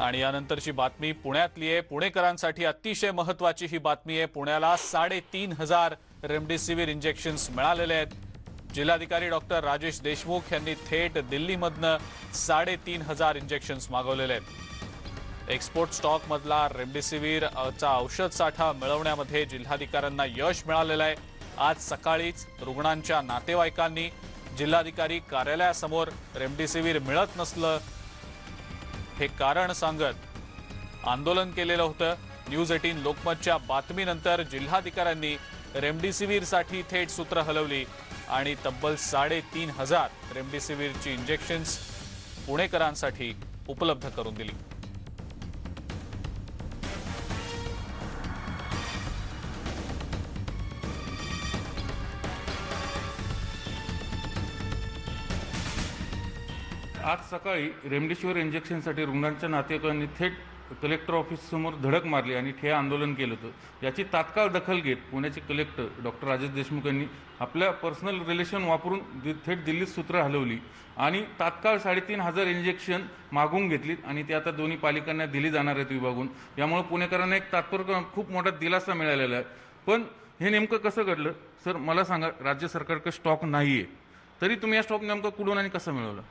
आणि यानंतरची बातमी पुण्यातली आहे. पुणेकरांसाठी अतिशय महत्वाची ही बातमी आहे. पुण्याला साडेतीन हजार रेमडेसिवीर इंजेक्शन्स मिळालेले आहेत. जिल्हाधिकारी डॉक्टर राजेश देशमुख यांनी थेट दिल्लीमधनं साडेतीन हजार इंजेक्शन्स मागवलेले आहेत. एक्सपोर्ट स्टॉकमधला रेमडेसिवीरचा चा औषध साठा मिळवण्यामध्ये जिल्हाधिकाऱ्यांना यश मिळालेलं आहे. आज सकाळीच रुग्णांच्या नातेवाईकांनी जिल्हाधिकारी कार्यालयासमोर रेमडेसिवीर मिळत नसलं हे कारण सांगत आंदोलन केलेलं होतं. न्यूज एटीन लोकमतच्या बातमीनंतर जिल्हाधिकाऱ्यांनी रेमडेसिवीरसाठी थेट सूत्र हलवली आणि तब्बल साडेतीन हजार रेमडेसिवीरची इंजेक्शन्स पुणेकरांसाठी उपलब्ध करून दिली. आज सकाळी रेमडेसिवीर इंजेक्शनसाठी रुग्णांच्या नातेवाईकांनी थेट कलेक्टर ऑफिससमोर धडक मारली आणि ठे आंदोलन केलं होतं. याची तात्काळ दखल घेत पुण्याचे कलेक्टर डॉक्टर राजेश देशमुख यांनी आपल्या पर्सनल रिलेशन वापरून दि- थेट दिल्लीत सूत्र हलवली आणि तात्काळ साडेतीन हजार इंजेक्शन मागून घेतलीत आणि ते आता दोन्ही पालिकांना दिली जाणार आहेत विभागून. यामुळे पुणेकरांना एक तात्पर्य खूप मोठा दिलासा मिळालेला आहे. पण हे नेमकं कसं घडलं? सर मला सांगा राज्य सरकारकडे स्टॉक नाही आहे तरी तुम्ही या स्टॉक नेमकं कुठून आणि कसं मिळवलं?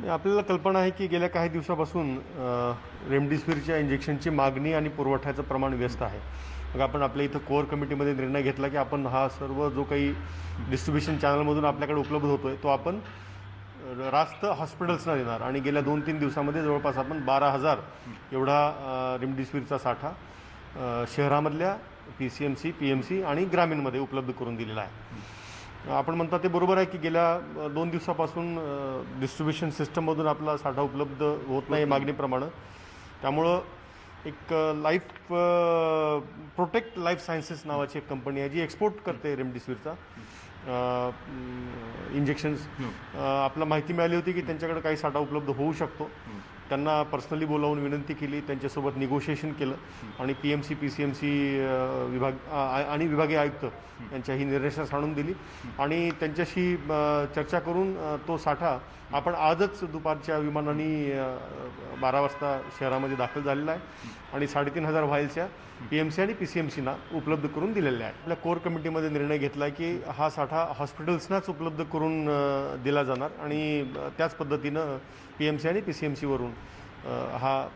आपल्याला कल्पना आहे की गेल्या काही दिवसापासून अ, रेमडेसिवीरच्या इंजेक्शनची मागणी आणि पुरवठ्याचं प्रमाण व्यस्त आहे. मग आपण आपल्या इथं कोअर कमिटीमध्ये निर्णय घेतला की आपण हा सर्व जो काही डिस्ट्रीब्युशन चॅनलमधून आपल्याकडे उपलब्ध होतो आहे तो आपण रास्त हॉस्पिटल्सना देणार. आणि गेल्या दोन तीन दिवसामध्ये जवळपास आपण बारा हजार एवढा अ, रेमडेसिवीरचा साठा शहरामधल्या P C M C P M C आणि ग्रामीणमध्ये उपलब्ध करून दिलेला आहे. आपण म्हणता ते बरोबर आहे की गेल्या दोन दिवसापासून डिस्ट्रीब्युशन सिस्टममधून आपला साठा उपलब्ध होत नाही मागणीप्रमाणे. त्यामुळं एक लाईफ प्रोटेक्ट लाईफ सायन्सेस नावाची एक कंपनी आहे जी एक्सपोर्ट करते रेमडेसिवीरचा इंजेक्शन्स आपल्याला माहिती मिळाली होती की त्यांच्याकडे काही साठा उपलब्ध होऊ शकतो. त्यांना पर्सनली बोलावून विनंती केली त्यांच्यासोबत निगोशिएशन केलं आणि P M C P C M C विभाग आणि विभागीय आयुक्त यांच्या ही निर्देशास आणून दिली. आणि त्यांच्याशी चर्चा करून तो साठा आपण आजच दुपारच्या विमानाने बारा वाजता शहरामध्ये दाखल झालेला आहे. आणि साडेतीन हजार व्हायलच्या पी एम सी आणि पी सी एम सीना उपलब्ध करून दिलेल्या आहे आपल्या कोर कमिटीमध्ये निर्णय घेतला आहे की हा साठा हॉस्पिटल्सनाच उपलब्ध करून दिला जाणार. आणि त्याच पद्धतीनं पी एम सी आणि पी सी एम सीवरून हा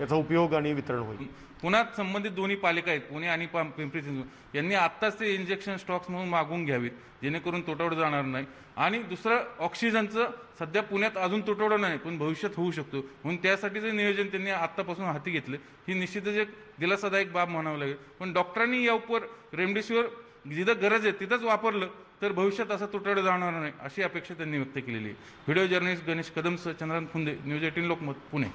याचा उपयोग आणि वितरण होईल. पुण्यात संबंधित दोन्ही पालिका आहेत पुणे आणि पिंपरी चिंचवड. यांनी आत्ताच ते इंजेक्शन स्टॉक्स म्हणून मागून घ्यावीत जेणेकरून तुटवडा जाणार नाही. आणि दुसरं ऑक्सिजनचं सध्या पुण्यात अजून तुटवडा नाही पण भविष्यात होऊ शकतो. म्हणून त्यासाठीचं नियोजन त्यांनी आत्तापासून हाती घेतलं. ही निश्चितच एक दिलासादायक बाब म्हणावं लागेल. पण डॉक्टरांनी या उपर रेमडेसिवीर जिथं गरज आहे तिथंच वापरलं तर भविष्यात असा तुटवडा जाणार नाही अशी अपेक्षा त्यांनी व्यक्त केलेली आहे. व्हिडिओ जर्नलिस्ट गणेश कदमसह चंद्रांत फुंदे न्यूज एटीन लोकमत पुणे.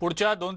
पुढच्या दोन